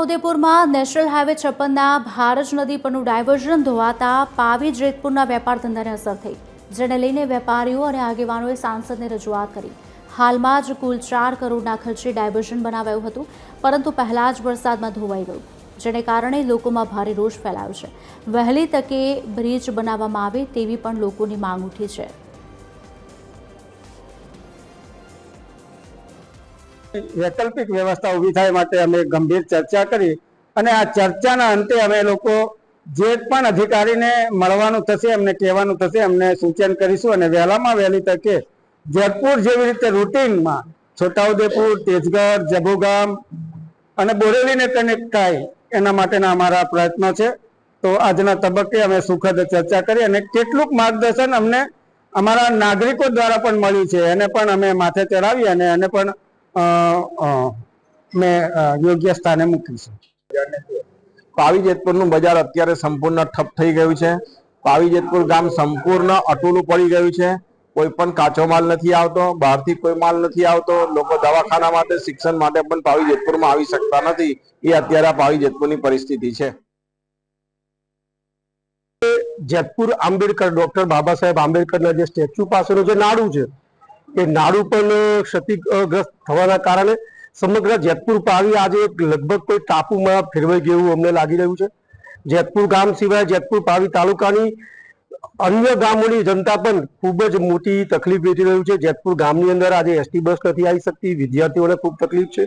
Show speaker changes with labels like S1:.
S1: છોટાઉદેપુરમાં national highway છપ્પનના ભારજ નદી પરનું ડાયવર્ઝન ધોવાતા પાવી જેતપુરના વેપાર ધંધાને અસર થઈ. જેને લઈને વેપારીઓ અને આગેવાનોએ સાંસદને રજૂઆત કરી. હાલમાં જ કુલ ચાર કરોડના ખર્ચે ડાયવર્ઝન બનાવાયું હતું, પરંતુ પહેલા જ વરસાદમાં ધોવાઈ ગયું. જેને કારણે લોકોમાં ભારે રોષ ફેલાયો છે. વહેલી તકે બ્રિજ બનાવવામાં આવે તેવી પણ લોકોની માંગ ઉઠી છે.
S2: વૈકલ્પિક વ્યવસ્થા ઊભી થાય માટે અમે ગંભીર ચર્ચા કરી અને આ ચર્ચાના અંતે અમે લોકો જે પણ અધિકારીને મળવાનું થશે, એમને કહેવાનું થશે, એમને સૂચન કરીશું અને વહેલામાં વહેલી તકે જેતપુર જેવી રીતે રૂટીનમાં છોટાઉદેપુર, તેજગઢ જબુગામ અને બોરેલીને કનેક્ટ થાય એના માટેના અમારા પ્રયત્નો છે. તો આજના તબક્કે અમે સુખદ ચર્ચા કરી અને કેટલુંક માર્ગદર્શન અમને અમારા નાગરિકો દ્વારા પણ મળ્યું છે. એને પણ અમે માથે ચડાવી અને એને પણ મેં યોગ્ય સ્થાને મૂકીશું
S3: પાવી જેતપુરનું બજાર અત્યારે સંપૂર્ણ ઠપ થઈ ગયું છે. પાવી જેતપુર ગામ સંપૂર્ણ અટૂલું પડી ગયું છે. કોઈ પણ કાચો માલ નથી આવતો બહારથી કોઈ માલ નથી આવતો. લોકો દવાખાના માટે શિક્ષણ માટે પણ પાવી જેતપુરમાં આવી શકતા નથી. એ અત્યારે પાવી જેતપુરની પરિસ્થિતિ છે.
S4: જેતપુર આંબેડકર ડોક્ટર બાબા સાહેબ આંબેડકરના જે સ્ટેચ્યુ પાસેનું જે નાડું છે એ નાડું પણ ક્ષતિગ્રસ્ત થવાના કારણે સમગ્ર જેતપુર પાવી આજે લગભગ કોઈ ટાપુમાં ફેરવાઈ ગયું અમને લાગી રહ્યું છે. જેતપુર ગામ સિવાય જેતપુર પાવી તાલુકાની અન્ય ગામોની જનતા પણ ખૂબ જ મોટી તકલીફ વેઠી રહ્યું છે. જેતપુર ગામની અંદર આજે એસટી બસ નથી આવી શકતી. વિદ્યાર્થીઓને ખૂબ તકલીફ છે.